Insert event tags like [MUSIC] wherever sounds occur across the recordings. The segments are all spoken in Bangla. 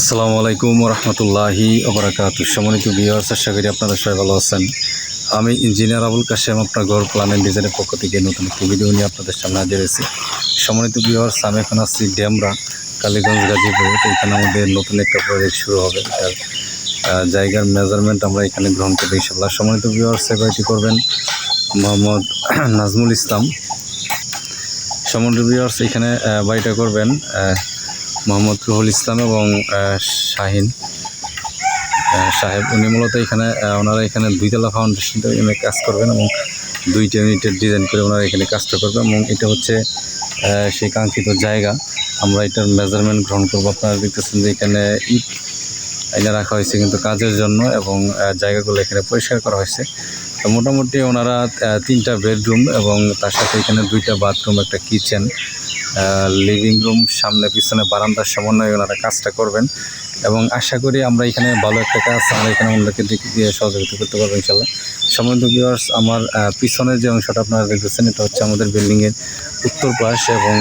আসসালামু আলাইকুম রহমতুল্লাহি অবরাকাত সম্মানিত বিহার্স আশা করি আপনারা সবাই ভালো আছেন। আমি ইঞ্জিনিয়ার আবুল কাশেম, আপনার ঘর প্ল্যান অ্যান্ড ডিজাইনের পক্ষ থেকে নতুন একটি ভিডিও নিয়ে আপনাদের সামনে হাজির হয়েছি। সম্মানিত বিহার্স আমি এখন আসছি ড্যামরা কালীগঞ্জ, গাজীপুর। এখানে আমাদের নতুন একটা প্রজেক্ট শুরু হবে। এটার জায়গার মেজারমেন্ট আমরা এখানে গ্রহণ করব ইনশাল্লাহ সম্মানিত বিহার্স এবারটি করবেন? মোহাম্মদ নাজমুল ইসলাম। সম্মানিত বিহার্স এখানে বাড়িটা করবেন মোহাম্মদ রুহুল ইসলাম এবং শাহিন। সাহেব, উনি মূলত এখানে ওনারা এখানে দুইতলা ফাউন্ডেশন এমে কাজ করবেন এবং দুইটা ইউনিটের ডিজাইন করে ওনারা এখানে কাজটা করবেন এবং এটা হচ্ছে সেই কাঙ্ক্ষিত জায়গা। আমরা এটার মেজারমেন্ট গ্রহণ করব। আপনারা দেখতেছেন যে এখানে ইট এনে রাখা হয়েছে কিন্তু কাজের জন্য এবং জায়গাগুলো এখানে পরিষ্কার করা হয়েছে। তো মোটামুটি ওনারা তিনটা বেডরুম এবং তার সাথে এখানে দুইটা বাথরুম একটা কিচেন লিভিং রুম সামনে, পিছনে, বারান্দার সমন্বয়ে ওনারা কাজটা করবেন। এবং আশা করি আমরা এখানে ভালো একটা কাজ, আমরা এখানে অন্যকে দিক দিয়ে সহযোগিতা করতে পারব ইনশাল্লাহ। সম্বন্ধ ভিউয়ার্স আমার পিছনের যে অংশটা আপনারা দেখতেছেন, এটা হচ্ছে আমাদের বিল্ডিংয়ের উত্তর পাশ এবং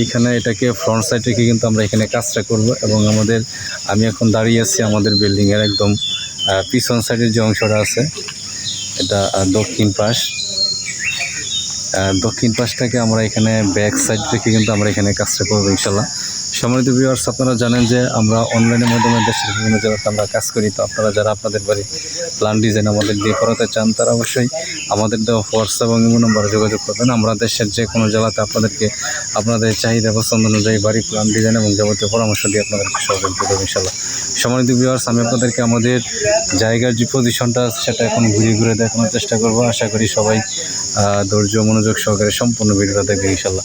এইখানে এটাকে ফ্রন্ট সাইড রেখে কিন্তু আমরা এখানে কাজটা করব এবং আমাদের, আমি এখন দাঁড়িয়ে আছি আমাদের বিল্ডিংয়ের একদম পিছন সাইডের যে অংশটা আছে, এটা দক্ষিণ পাশ। দক্ষিণ পাশটাকে আমরা এখানে ব্যাক সাইড রেখে কিন্তু আমরা এখানে কাজটা করব ইনশাল্লাহ। সম্মানিত ভিউয়ার্স আপনারা জানেন যে আমরা অনলাইনের মাধ্যমে দেশের বিভিন্ন জায়গাতে আমরা কাজ করি। তো আপনারা যারা আপনাদের বাড়ি প্ল্যান ডিজাইন আমাদের দিয়ে করাতে চান, তারা অবশ্যই আমাদের দেওয়া হোয়াটসঅ্যাপ এবং ইমো নম্বরে যোগাযোগ করবেন। আমরা দেশের যে কোনো জেলাতে আপনাদেরকে আপনাদের চাহিদা পছন্দ অনুযায়ী বাড়ি প্ল্যান ডিজাইন এবং যাবতীয় পরামর্শ দিয়ে আপনাদেরকে সহযোগিতা করব ইনশাল্লাহ সম্মানিত ভিউয়ার্স আমি আপনাদেরকে আমাদের জায়গার যে পজিশনটা আছে, সেটা এখন ঘুরে ঘুরে দেখানোর চেষ্টা করব। আশা করি সবাই ধৈর্য, মনোযোগ সহকারে সম্পূর্ণ ভিডিওটা দেখবে ইনশাল্লাহ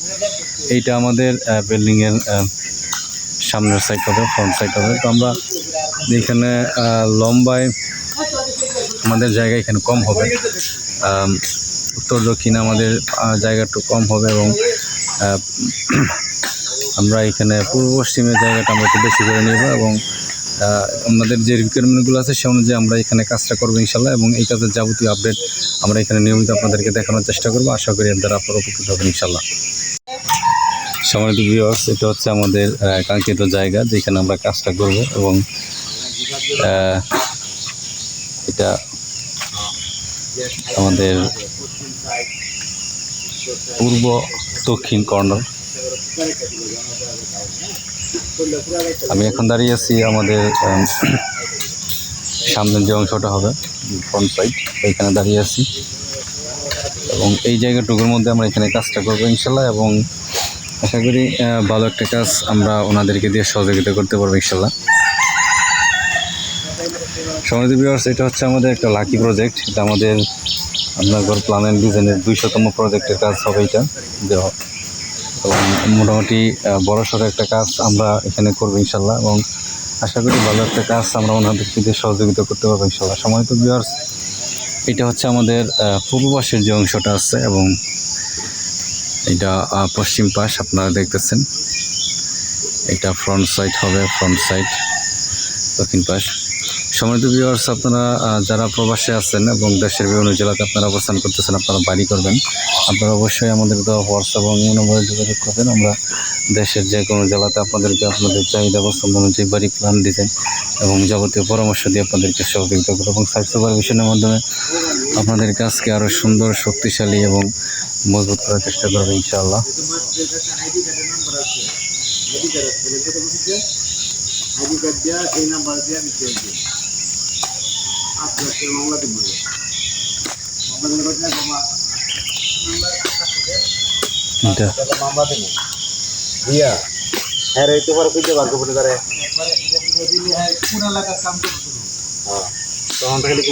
এইটা আমাদের বিল্ডিংয়ের সামনের সাইড হবে ফ্রন্ট সাইড হবে। তো আমরা এখানে লম্বায় আমাদের জায়গা এখানে কম হবে। উত্তর দক্ষিণে আমাদের আহ, জায়গা একটু কম হবে এবং [CLEARS THROAT] আমরা এখানে পূর্ব পশ্চিমের জায়গাটা আমরা একটু বেশি করে নেব এবং আমাদের যে রিকোয়ারমেন্টগুলো আছে সে অনুযায়ী আমরা এখানে কাজটা করব ইনশাল্লাহ এবং এই কাজের যাবতীয় আপডেট আমরা এখানে নিয়মিত আপনাদেরকে দেখানোর চেষ্টা করব। আশা করি এর দ্বারা আপনারা উপকৃত হবেন ইনশাল্লাহ। সম্মানিত ভিউয়ার্স এটা হচ্ছে আমাদের কাঙ্ক্ষিত জায়গা যেখানে আমরা কাজটা করব এবং এটা আমাদের পূর্ব দক্ষিণ কর্নার। আমি এখন দাঁড়িয়ে আছি আমাদের আম, সামনের যে অংশটা হবে ফ্রন্ট সাইড এইখানে দাঁড়িয়ে আছি। এবং এই জায়গাটুকুর মধ্যে আমরা এখানে কাজটা করব ইনশাল্লাহ এবং আশা করি ভালো একটা কাজ আমরা ওনাদেরকে দিয়ে সহযোগিতা করতে পারব, ইনশাল্লাহ। সমিতি বিভার্স এটা হচ্ছে আমাদের একটা লাকি প্রজেক্ট এটা আমাদের আপনার প্ল্যান অ্যান্ড ডিজাইনের দুইশতম প্রজেক্টের কাজ হবে এটা। মোটামুটি বড় সড়ো একটা কাজ আমরা এখানে করব, ইনশাল্লাহ, এবং আশা করি ভালো একটা কাজ আমরা ওনাদেরকে দিয়ে সহযোগিতা করতে পারব, ইনশাল্লাহ। সময় বিভার্স এটা হচ্ছে আমাদের পূর্ব পাশের যে অংশটা আছে, এবং এটা পশ্চিম পাশ, আপনারা দেখতেছেন। এটা ফ্রন্ট সাইড হবে ফ্রন্ট সাইড দক্ষিণ পাশ। সম্মানিত ভিউয়ার্স আপনারা যারা প্রবাসে আছেন এবং দেশের বিভিন্ন জেলাতে আপনারা অবস্থান করতেছেন, আপনারা বাড়ি করবেন। আপনারা অবশ্যই আমাদের দেওয়া হোয়াটসঅ্যাপ এবং নম্বরে যোগাযোগ করবেন। আমরা দেশের যে কোনো জেলাতে আপনাদেরকে আপনাদের চাহিদা পছন্দ অনুযায়ী বাড়ি প্ল্যান ডিজাইন এবং যাবতীয় পরামর্শ দিয়ে আপনাদেরকে সহযোগিতা করব এবং সাইট সুপারভিশনের মাধ্যমে আপনাদের কাজকে আরও সুন্দর শক্তিশালী এবং মজবুত করার চেষ্টা করব ইনশাআল্লাহ। দিয়ে হ্যাঁ রে তো খুঁজে বার করতে পারে হ্যাঁ তখন খালি